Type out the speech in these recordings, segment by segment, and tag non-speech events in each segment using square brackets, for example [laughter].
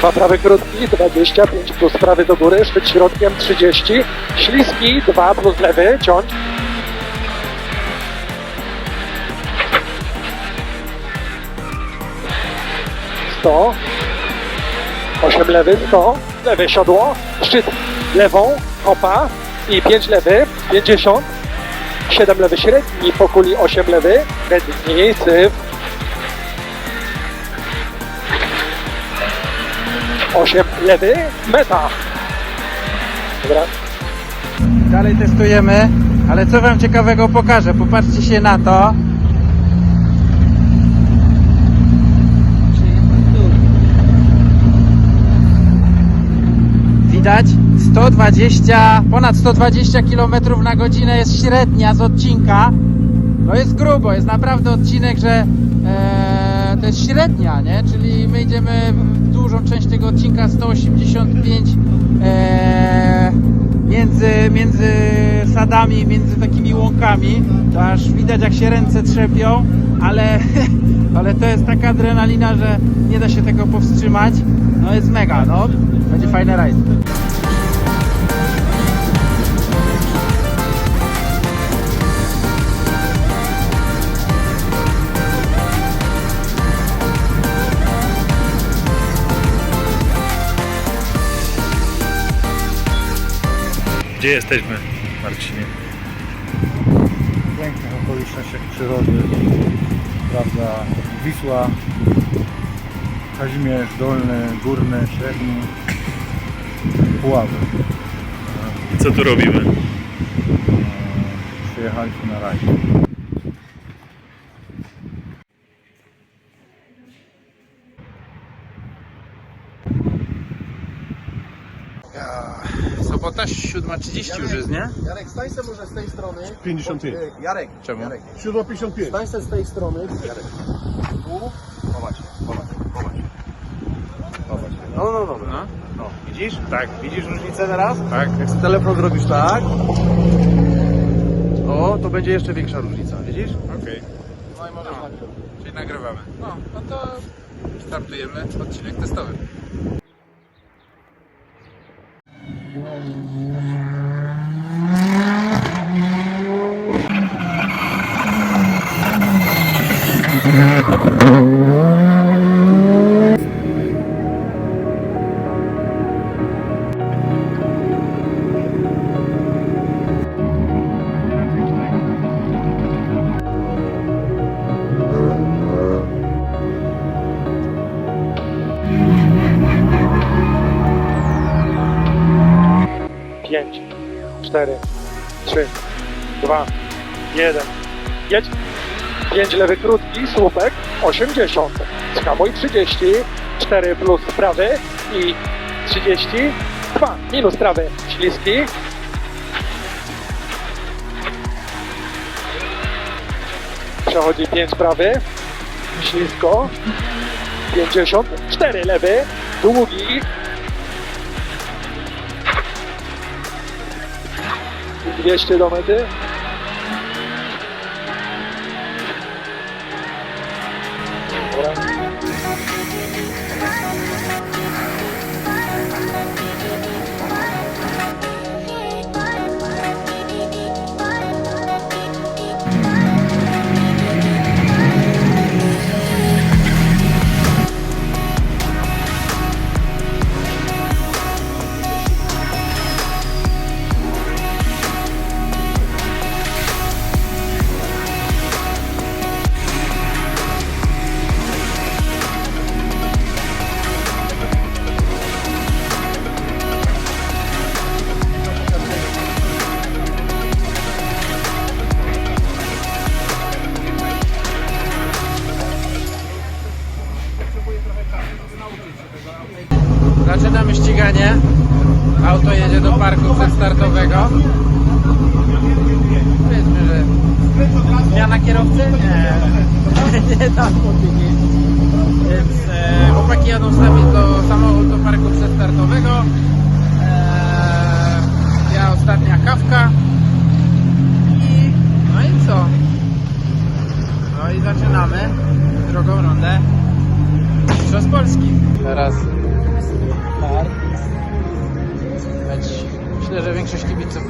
Dwa prawe krótki, 25 plus prawy do góry, szczyt środkiem 30, śliski 2 plus lewy, ciąć. Sto, osiem lewy, sto, lewe siodło, szczyt lewą, opa. I pięć lewy, 50, 7 lewy średni, po kuli 8 lewy, średni, syf, 8 lewy, meta. Dobra. Dalej testujemy, ale co wam ciekawego pokażę? Popatrzcie się na to. Widać 120, ponad 120 km na godzinę jest średnia z odcinka. No jest grubo, jest naprawdę odcinek, że e, to jest średnia, nie? Czyli my idziemy dużą część tego odcinka 185 e, między, między sadami, między takimi łąkami. To aż widać jak się ręce trzepią, ale, [laughs] ale to jest taka adrenalina, że nie da się tego powstrzymać. No jest mega, no. Będzie fajny rajd. Gdzie jesteśmy, Marcinie? pięknych okolicznościach przyrody. Prawda, Wisła, Kazimierz Dolny, Górny, Średni, Puławy. I co tu robimy? E, Przyjechaliśmy na rajd. 7.30 już jest, nie? Jarek, stań se może z tej strony. 55. E, Jarek, Czemu? Jarek, 755. stań se z tej strony. Jarek. Tu. Chować się, chować, chować. Chować. No, no, no, no. No. no. Widzisz? Tak. Widzisz różnicę teraz? Tak. Jak sobie telefon zrobisz tak, o, to będzie jeszcze większa różnica, widzisz? Okej. No i możesz nagrywać. Czyli nagrywamy. No, no to startujemy odcinek testowy. 1. Jedź. 5 lewy krótki, słupek 80. Skamuj 30, 4 plus prawy i 32 minus prawy. Śliski. Przechodzi 5 prawy, ślisko, 54 lewy, długi, 200 do mety, Zaczynamy ściganie. Auto jedzie do parku przedstartowego. Powiedzmy, że zmiana kierowcy? Nie. [laughs] Nie tam motyki. Więc e, chłopaki jadą z nami do samochodu do parku przedstartowego. E, ja ostatnia kawka.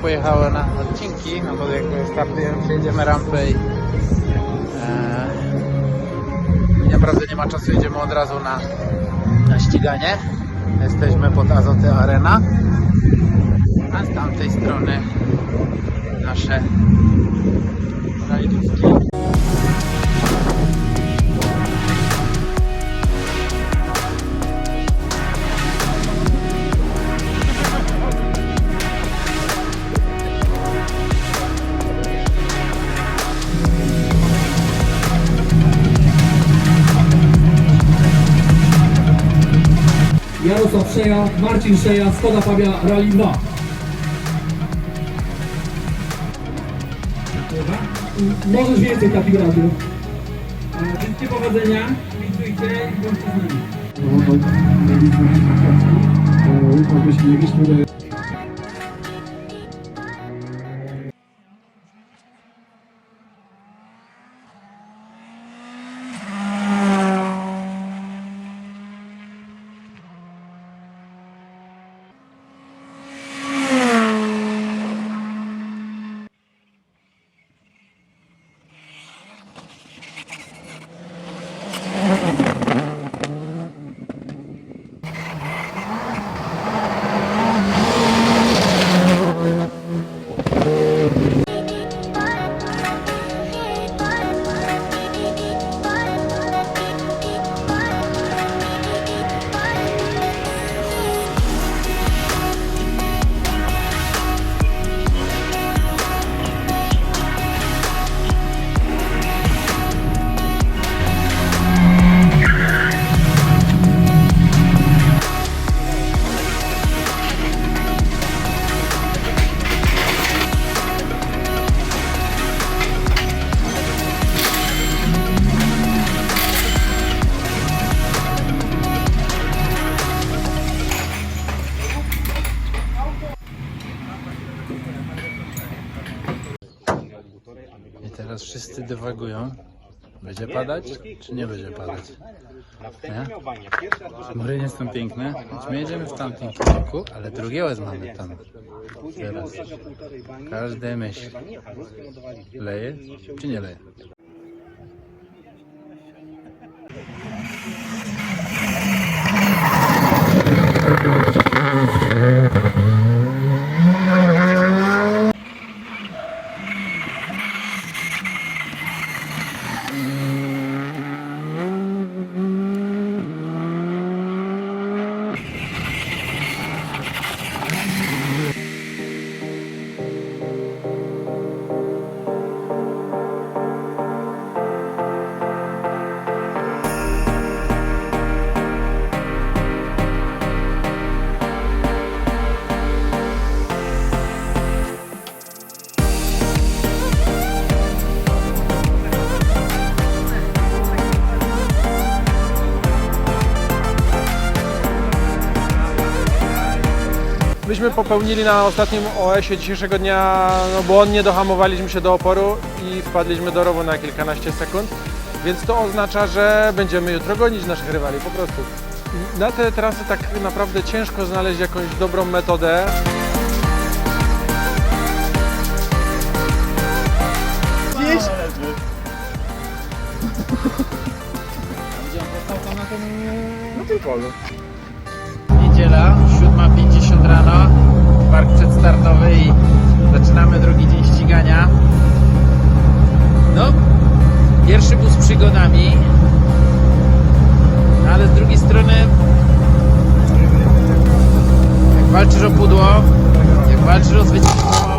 Pojechało na odcinki, no bo jakby startujemy, przejedziemy rampę i, e, naprawdę nie ma czasu, jedziemy od razu na, na ściganie. Jesteśmy pod Azoty Arena, a z tamtej strony nasze rajdówki. Jarosław Szeja, Marcin Szeja, Skoda Fabia Rally 2. Dobra. Możesz więcej takich razy. Życzcie powodzenia, kibicujcie i bądźcie z nami. I Będzie padać, czy nie będzie padać? Nie? Chmury nie są piękne, choć my jedziemy w tamtym kierunku, ale drugie łez mamy tam. Teraz. Każdy myśli. Leje, czy nie leje? Popełnili na ostatnim OS-ie dzisiejszego dnia no, błądnie dohamowaliśmy się do oporu i wpadliśmy do rowu na kilkanaście sekund, więc to oznacza, że będziemy jutro gonić naszych rywali po prostu. Na te trasy tak naprawdę ciężko znaleźć jakąś dobrą metodę. Niedziela, 7.50 rano, park przedstartowy i zaczynamy drugi dzień ścigania. No, pierwszy bus z przygodami, no ale z drugiej strony, jak walczysz o pudło, jak walczysz o zwycięstwo,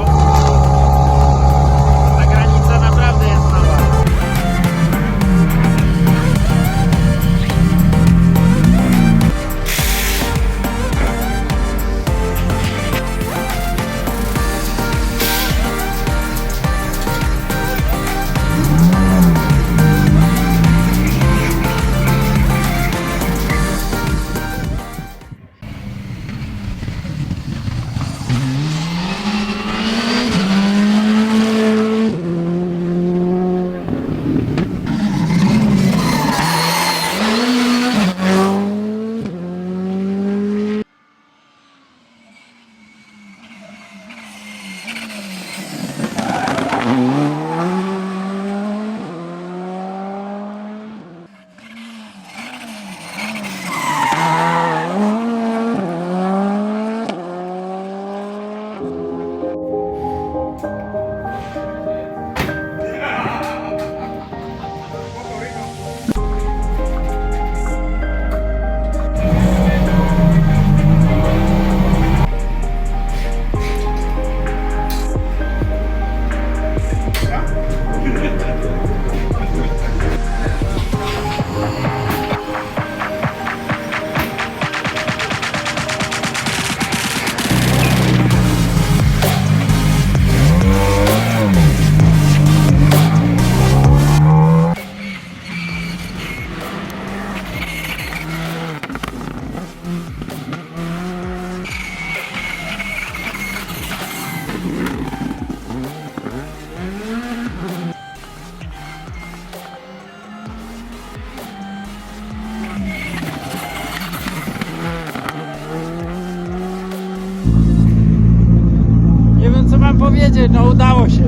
słuchajcie, no udało się.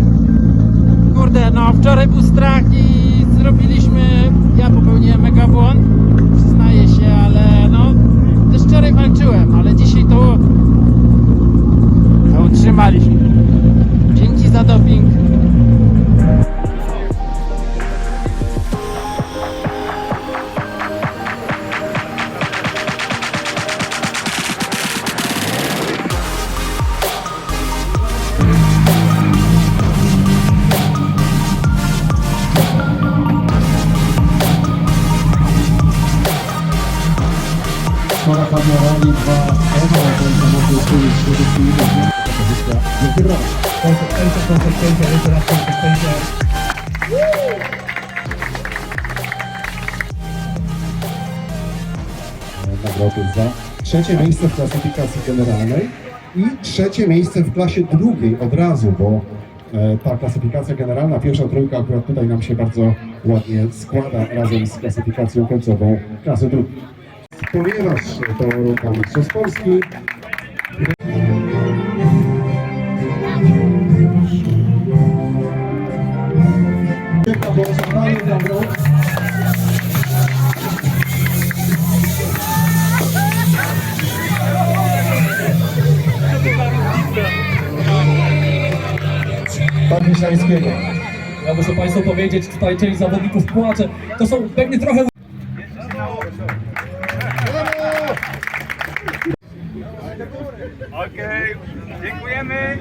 Kurde, no wczoraj był strach i zrobiliśmy, ja popełniłem mega błąd, przyznaję się, ale no też wczoraj walczyłem, ale dzisiaj to, to utrzymaliśmy. Dzięki za doping. Konsekwencja, konsekwencja, jeszcze raz konsekwencja. Nagrody za trzecie miejsce w klasyfikacji generalnej i trzecie miejsce w klasie drugiej od razu, bo e, ta klasyfikacja generalna, pierwsza trójka akurat tutaj nam się bardzo ładnie składa razem z klasyfikacją końcową klasy drugiej ponieważ to runda Mistrzostw Polski. Bolsonaro nagrał. Pan Miślańskiego. Ja muszę Państwu powiedzieć, tutaj część zawodników płacze. To są pewnie trochę Okej, dziękujemy.